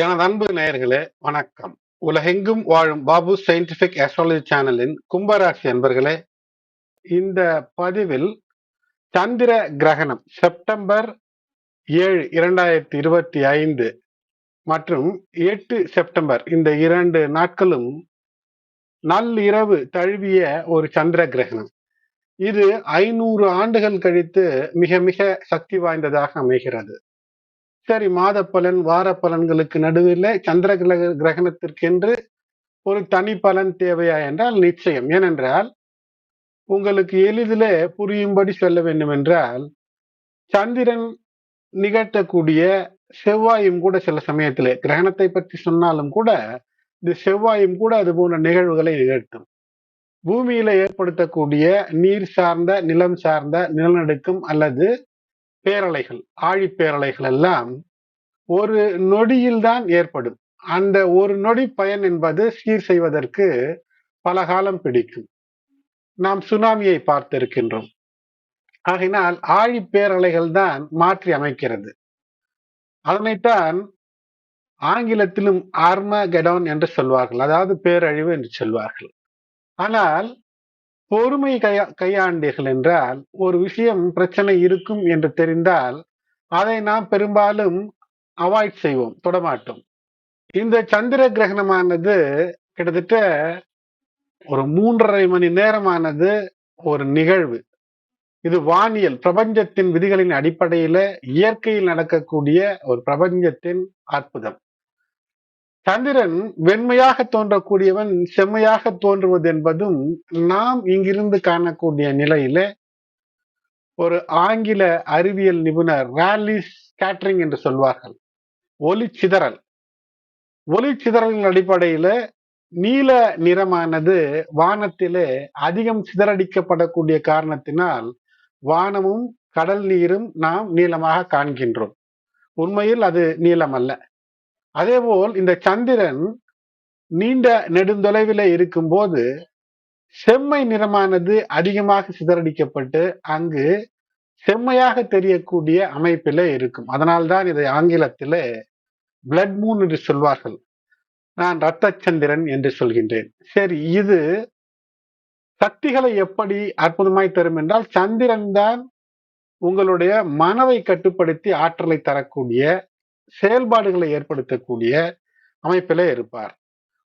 எனது அன்பு நேயர்களே வணக்கம். உலகெங்கும் வாழும் பாபு சயின்டிபிக் அஸ்ட்ராலஜி சேனலின் கும்பராசி அன்பர்களே இந்த பதிவில் சந்திர கிரகணம் செப்டம்பர் ஏழு இரண்டாயிரத்தி இருபத்தி ஐந்து மற்றும் எட்டு செப்டம்பர் இந்த இரண்டு நாட்களும் நள்ளிரவு தழுவிய ஒரு சந்திர கிரகணம். இது ஐநூறு ஆண்டுகள் கழித்து மிக மிக சக்தி வாய்ந்ததாக அமைகிறது. சரி மாத பலன் வார பலன்களுக்கு நடுவில் சந்திர கிரக கிரகணத்திற்கென்று ஒரு தனி பலன் தேவையா என்றால் நிச்சயம். ஏனென்றால் உங்களுக்கு எளிதில் புரியும்படி சொல்ல வேண்டும் என்றால் சந்திரன் நிகழ்த்தக்கூடிய செவ்வாயும் கூட சில சமயத்திலே கிரகணத்தை பற்றி சொன்னாலும் கூட இந்த செவ்வாயும் கூட அது போன்ற நிகழ்வுகளை நிகழ்த்தும். பூமியில ஏற்படுத்தக்கூடிய நீர் சார்ந்த நிலம் சார்ந்த நிலநடுக்கம் அல்லது பேரலைகள் ஆழிப்பேரலைகள் எல்லாம் ஒரு நொடியில் தான் ஏற்படும். அந்த ஒரு நொடி பயன் என்பது சீர் செய்வதற்கு பல காலம் பிடிக்கும். நாம் சுனாமியை பார்த்திருக்கின்றோம். ஆகினால் ஆழிப்பேரலைகள் தான் மாற்றி அமைக்கிறது. அதனைத்தான் ஆங்கிலத்திலும் ஆர்மகெடான் என்று சொல்வார்கள். அதாவது பேரழிவு என்று சொல்வார்கள். ஆனால் பொறுமை கையா கையாண்டீர்கள் என்றால் ஒரு விஷயம் பிரச்சனை இருக்கும் என்று தெரிந்தால் அதை நாம் பெரும்பாலும் அவாய்ட் செய்வோம் தொடமாட்டோம். இந்த சந்திர கிரகணமானது கிட்டத்தட்ட ஒரு மூன்றரை மணி நேரமானது ஒரு நிகழ்வு. இது வானியல் பிரபஞ்சத்தின் விதிகளின் அடிப்படையில இயற்கையில் நடக்கக்கூடிய ஒரு பிரபஞ்சத்தின் அற்புதம். சந்திரன் வெண்மையாக தோன்றக்கூடியவன் செம்மையாக தோன்றுவது என்பதும் நாம் இங்கிருந்து காணக்கூடிய நிலையில ஒரு ஆங்கில அறிவியல் நிபுணர் ராலிஸ் கேட்ரிங் என்று சொல்வார்கள். ஒளி சிதறல். ஒளி சிதறலின் அடிப்படையில நீல நிறமானது வானத்திலே அதிகம் சிதறடிக்கப்படக்கூடிய காரணத்தினால் வானமும் கடல் நீரும் நாம் நீளமாக காண்கின்றோம். உண்மையில் அது நீளம் அல்ல அதேபோல் இந்த சந்திரன் நீண்ட நெடுந்தொலைவில் இருக்கும்போது செம்மை நிறமானது அதிகமாக சிதறடிக்கப்பட்டு அங்கு செம்மையாக தெரியக்கூடிய அமைப்பில இருக்கும். அதனால்தான் இதை ஆங்கிலத்தில பிளட் மூன் என்று சொல்வார்கள். நான் இரத்த சந்திரன் என்று சொல்கின்றேன். சரி இது சக்திகளை எப்படி அற்புதமாய் தரும் என்றால் சந்திரன் தான் உங்களுடைய மனதை கட்டுப்படுத்தி ஆற்றலை தரக்கூடிய செயல்பாடுகளை ஏற்படுத்தக்கூடிய அமைப்பிலே இருப்பார்.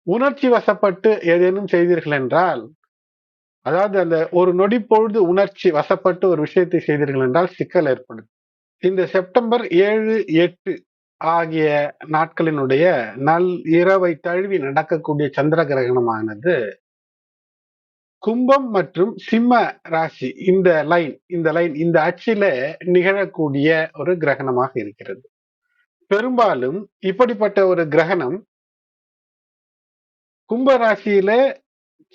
உணர்ச்சி வசப்பட்டு ஏதேனும் செய்தீர்கள் என்றால் அதாவது அந்த ஒரு நொடி பொழுது உணர்ச்சி வசப்பட்டு ஒரு விஷயத்தை செய்தீர்கள் என்றால் சிக்கல் ஏற்படும். இந்த செப்டம்பர் ஏழு எட்டு ஆகிய நாட்களினுடைய நல் இரவை தழுவி நடக்கக்கூடிய சந்திர கிரகணமானது கும்பம் மற்றும் சிம்ம ராசி இந்த லைன் இந்த லைன் இந்த அச்சில நிகழக்கூடிய ஒரு கிரகணமாக இருக்கிறது. பெரும்பாலும் இப்படிப்பட்ட ஒரு கிரகணம் கும்பராசியில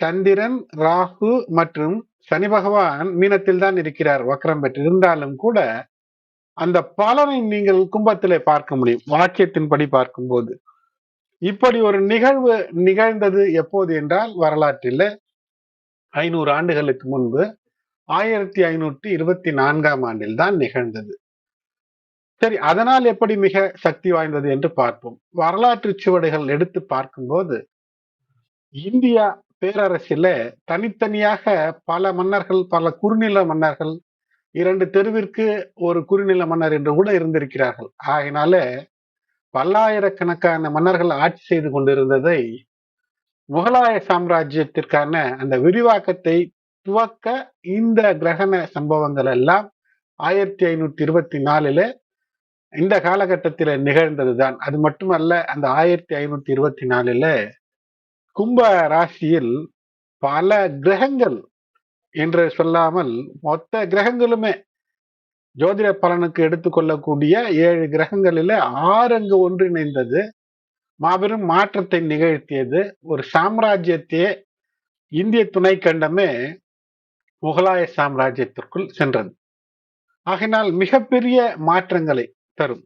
சந்திரன் ராகு மற்றும் சனி பகவான் மீனத்தில் தான் இருக்கிறார் வக்ரம் பெற்று. இருந்தாலும் கூட அந்த பலனை நீங்கள் கும்பத்திலே பார்க்க முடியும் வாக்கியத்தின்படி பார்க்கும்போது. இப்படி ஒரு நிகழ்வு நிகழ்ந்தது எப்போது என்றால் வரலாற்றில் ஐநூறு ஆண்டுகளுக்கு முன்பு ஆயிரத்தி ஐநூற்றி இருபத்தி நான்காம் ஆண்டில் தான் நிகழ்ந்தது. சரி அதனால் எப்படி மிக சக்தி வாய்ந்தது என்று பார்ப்போம். வரலாற்று சுவடுகள் எடுத்து பார்க்கும்போது இந்தியா பேரரசில தனித்தனியாக பல மன்னர்கள் பல குறுநில மன்னர்கள் இரண்டு தெருவிற்கு ஒரு குறுநில மன்னர் என்று கூட இருந்திருக்கிறார்கள். ஆகினால பல்லாயிரக்கணக்கான மன்னர்கள் ஆட்சி செய்து கொண்டிருந்ததை முகலாய சாம்ராஜ்யத்திற்கான அந்த விரிவாக்கத்தை துவக்க இந்த கிரகண சம்பவங்கள் எல்லாம் ஆயிரத்தி ஐநூத்தி இருபத்தி நாலுல இந்த காலகட்டத்தில் நிகழ்ந்ததுதான். அது மட்டுமல்ல அந்த ஆயிரத்தி ஐநூத்தி இருபத்தி நாலுல கும்ப ராசியில் பல கிரகங்கள் என்று சொல்லாமல் மொத்த கிரகங்களுமே ஜோதிட பலனுக்கு எடுத்துக்கொள்ளக்கூடிய ஏழு கிரகங்களில ஆறு அங்கு ஒன்றிணைந்தது. மாபெரும் மாற்றத்தை நிகழ்த்தியது. ஒரு சாம்ராஜ்யத்தையே இந்திய துணை கண்டமே முகலாய சாம்ராஜ்யத்திற்குள் சென்றது. ஆகினால் மிகப்பெரிய மாற்றங்களை தரும்.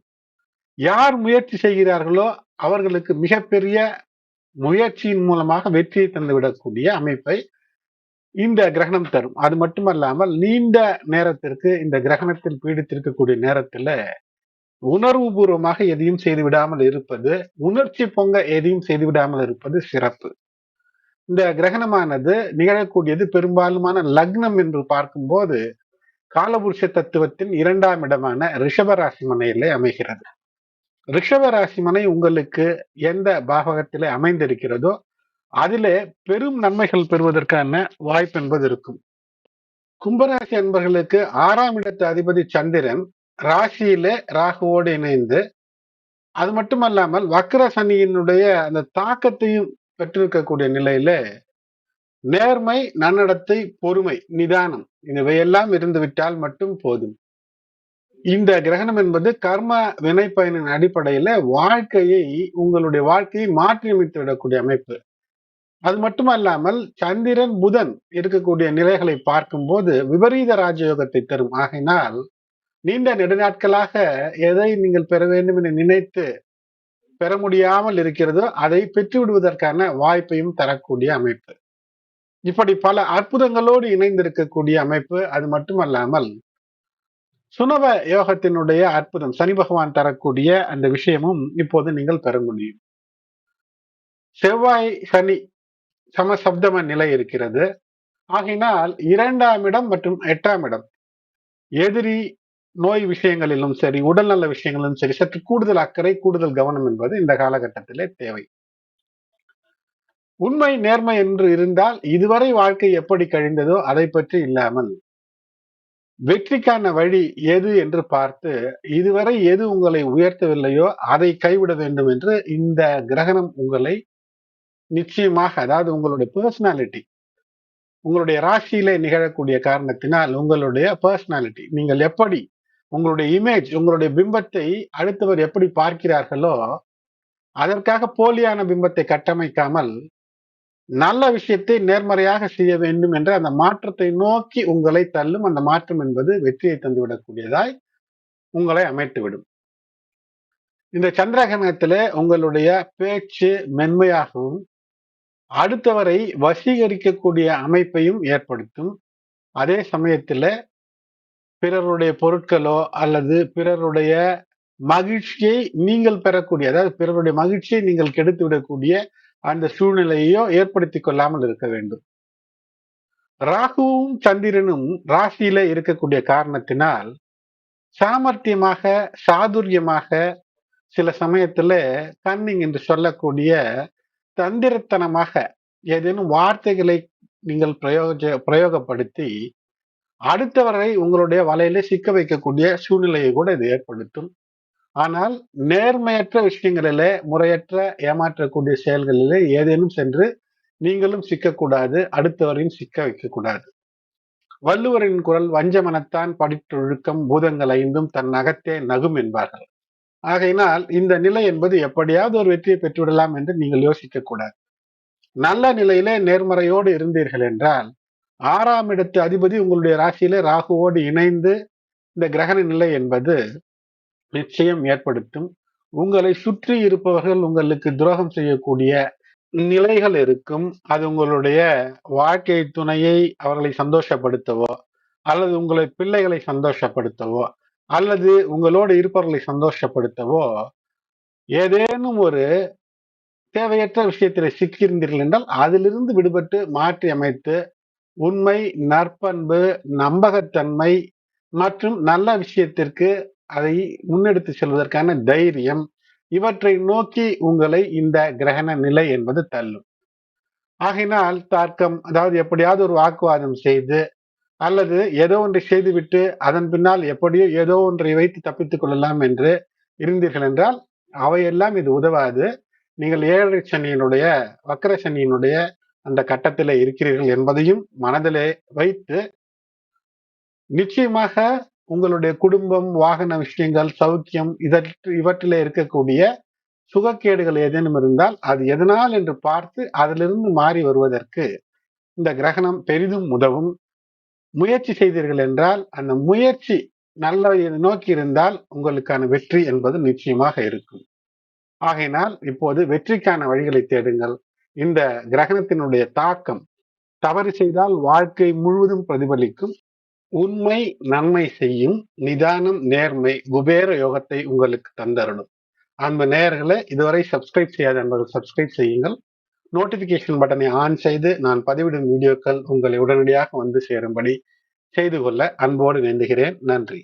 யார் முயற்சி செய்கிறார்களோ அவர்களுக்கு மிகப்பெரிய முயற்சியின் மூலமாக வெற்றியை தந்துவிடக்கூடிய அமைப்பை இந்த கிரகணம் தரும். அது மட்டுமல்லாமல் நீண்ட நேரத்திற்கு இந்த கிரகணத்தில் பீடித்திருக்கக்கூடிய நேரத்துல உணர்வுபூர்வமாக எதையும் செய்து விடாமல் இருப்பது உணர்ச்சி பொங்க எதையும் செய்து விடாமல் இருப்பது சிறப்பு. இந்த கிரகணமானது நிகழக்கூடியது பெரும்பாலுமான லக்னம் என்று பார்க்கும்போது காலபுருஷ தத்துவத்தின் இரண்டாம் இடமான ரிஷபராசி மனையிலே அமைகிறது. ரிஷபராசி மனை உங்களுக்கு எந்த பாகத்திலே அமைந்திருக்கிறதோ அதிலே பெரும் நன்மைகள் பெறுவதற்கான வாய்ப்பு என்பது இருக்கும். கும்பராசி அன்பர்களுக்கு ஆறாம் இடத்து அதிபதி சந்திரன் ராசியிலே ராகுவோடு இணைந்து அது மட்டுமல்லாமல் வக்கர சனியினுடைய அந்த தாக்கத்தையும் பெற்றிருக்கக்கூடிய நிலையில நேர்மை நன்னடத்தை பொறுமை நிதானம் இவையெல்லாம் இருந்துவிட்டால் மட்டும் போதும். இந்த கிரகணம் என்பது கர்ம வினைப்பயனின் அடிப்படையில வாழ்க்கையை உங்களுடைய வாழ்க்கையை மாற்றி அமைத்து விடக்கூடிய அமைப்பு. அது மட்டுமல்லாமல் சந்திரன் புதன் இருக்கக்கூடிய நிலைகளை பார்க்கும்போது விபரீத ராஜயோகத்தை தரும். ஆகினால் நீண்ட நெடுநாட்களாக எதை நீங்கள் பெற வேண்டும் என நினைத்து பெற முடியாமல் இருக்கிறதோ அதை பெற்று விடுவதற்கான வாய்ப்பையும் தரக்கூடிய அமைப்பு. இப்படி பல அற்புதங்களோடு இணைந்திருக்கக்கூடிய அமைப்பு அது மட்டுமல்லாமல் சுனவ யோகத்தினுடைய அற்புதம் சனி பகவான் தரக்கூடிய அந்த விஷயமும் இப்போது நீங்கள் பெற முடியும். செவ்வாய் சனி சமசப்தம நிலை இருக்கிறது. ஆகினால் இரண்டாம் இடம் மற்றும் எட்டாம் இடம். எதிரி நோய் விஷயங்களிலும் சரி உடல்நல விஷயங்களிலும் சரி சற்று கூடுதல் அக்கறை கூடுதல் கவனம் என்பது இந்த காலகட்டத்திலே தேவை. உண்மை நேர்மை என்று இருந்தால் இதுவரை வாழ்க்கை எப்படி கழிந்ததோ அதை பற்றி இல்லாமல். வெற்றிக்கான வழி எது என்று பார்த்து இதுவரை எது உங்களை உயர்த்தவில்லையோ அதை கைவிட வேண்டும் என்று இந்த கிரகணம் உங்களை நிச்சயமாக அதாவது உங்களுடைய பர்சனாலிட்டி உங்களுடைய ராசியிலே நிகழக்கூடிய காரணத்தினால் உங்களுடைய பர்சனாலிட்டி நீங்கள் எப்படி உங்களுடைய இமேஜ் உங்களுடைய பிம்பத்தை அடுத்தவர் எப்படி பார்க்கிறார்களோ அதற்காக போலியான பிம்பத்தை கட்டமைக்காமல் நல்ல விஷயத்தை நேர்மறையாக செய்ய வேண்டும் என்ற அந்த மாற்றத்தை நோக்கி உங்களை தள்ளும் அந்த மாற்றம் என்பது வெற்றியை தந்துவிடக்கூடியதாய் உங்களை அமைத்துவிடும். இந்த சந்திரகிரகணத்துல உங்களுடைய பேச்சு மென்மையாகவும் அடுத்தவரை வசீகரிக்கக்கூடிய அமைப்பையும் ஏற்படுத்தும். அதே சமயத்துல பிறருடைய பொருட்களோ அல்லது பிறருடைய மகிழ்ச்சியை நீங்கள் பெறக்கூடிய அதாவது பிறருடைய மகிழ்ச்சியை நீங்கள் கெடுத்து விடக்கூடிய அந்த சூழ்நிலையோ ஏற்படுத்தி கொள்ளாமல் இருக்க வேண்டும். ராகுவும் சந்திரனும் ராசியில இருக்கக்கூடிய காரணத்தினால் சாமர்த்தியமாக சாதுரியமாக சில சமயத்துல கன்னிங் என்று சொல்லக்கூடிய தந்திரத்தனமாக ஏதேனும் வார்த்தைகளை நீங்கள் பிரயோக பிரயோகப்படுத்தி அடுத்தவரை உங்களுடைய வலையில சிக்க வைக்கக்கூடிய சூழ்நிலையை கூட இது ஏற்படுத்தும். ஆனால் நேர்மையற்ற விஷயங்களிலே முறையற்ற ஏமாற்றக்கூடிய செயல்களிலே ஏதேனும் சென்று நீங்களும் சிக்கக்கூடாது அடுத்தவரையும் சிக்க வைக்கக்கூடாது. வள்ளுவரின் குரல் வஞ்சமனத்தான் படித்தொழுக்கம் பூதங்கள் ஐந்தும் தன் நகத்தே நகும் என்பார்கள். ஆகையினால் இந்த நிலை என்பது எப்படியாவது ஒரு வெற்றியை பெற்றுவிடலாம் என்று நீங்கள் யோசிக்க கூடாது நல்ல நிலையிலே நேர்மறையோடு இருந்தீர்கள் என்றால் ஆறாம் இடத்து அதிபதி உங்களுடைய ராசியிலே ராகுவோடு இணைந்து இந்த கிரகண நிலை என்பது நிச்சயம் ஏற்படுத்தும். உங்களை சுற்றி இருப்பவர்கள் உங்களுக்கு துரோகம் செய்யக்கூடிய நிலைகள் இருக்கும். அது உங்களுடைய வாழ்க்கை துணையை அவர்களை சந்தோஷப்படுத்தவோ அல்லது உங்களை பிள்ளைகளை சந்தோஷப்படுத்தவோ அல்லது உங்களோடு இருப்பவர்களை சந்தோஷப்படுத்தவோ ஏதேனும் ஒரு தேவையற்ற விஷயத்தில் சிக்கியிருந்தீர்கள் என்றால் அதிலிருந்து விடுபட்டு மாற்றி அமைத்து உண்மை நற்பண்பு நம்பகத்தன்மை மற்றும் நல்ல விஷயத்திற்கு அதை முன்னெடுத்து செல்வதற்கான தைரியம் இவற்றை நோக்கி உங்களை இந்த கிரகண நிலை என்பது தள்ளும். ஆகினால் தர்க்கம் அதாவது எப்படியாவது ஒரு வாக்குவாதம் செய்து அல்லது ஏதோ ஒன்றை செய்துவிட்டு அதன் பின்னால் எப்படியோ ஏதோ ஒன்றை வைத்து தப்பித்துக் கொள்ளலாம் என்று இருந்தீர்கள் என்றால் அவையெல்லாம் இது உதவாது. நீங்கள் ஏழரை சனியினுடைய வக்கர சனியினுடைய அந்த கட்டத்தில் இருக்கிறீர்கள் என்பதையும் மனதிலே வைத்து நிச்சயமாக உங்களுடைய குடும்பம் வாகன விஷயங்கள் சௌக்கியம் இதற்கு இவற்றிலே இருக்கக்கூடிய சுகக்கேடுகள் ஏதேனும் இருந்தால் அது எதனால் என்று பார்த்து அதிலிருந்து மாறி வருவதற்கு இந்த கிரகணம் பெரிதும் உதவும். முயற்சி செய்தீர்கள் என்றால் அந்த முயற்சி நல்ல நோக்கி இருந்தால் உங்களுக்கான வெற்றி என்பது நிச்சயமாக இருக்கும். ஆகையினால் இப்போது வெற்றிக்கான வழிகளை தேடுங்கள். இந்த கிரகணத்தினுடைய தாக்கம் தவறு செய்தால் வாழ்க்கை முழுவதும் பிரதிபலிக்கும். உண்மை நன்மை செய்யும் நிதானம் நேர்மை குபேர யோகத்தை உங்களுக்கு தந்தரணும். அன்பு நேர்களை இதுவரை சப்ஸ்கிரைப் செய்யாத என்பதை சப்ஸ்கிரைப் செய்யுங்கள். நோட்டிபிகேஷன் பட்டனை ஆன் செய்து நான் பதிவிடும் வீடியோக்கள் உங்களை உடனடியாக வந்து சேரும்படி செய்து கொள்ள அன்போடு வேண்டுகிறேன். நன்றி.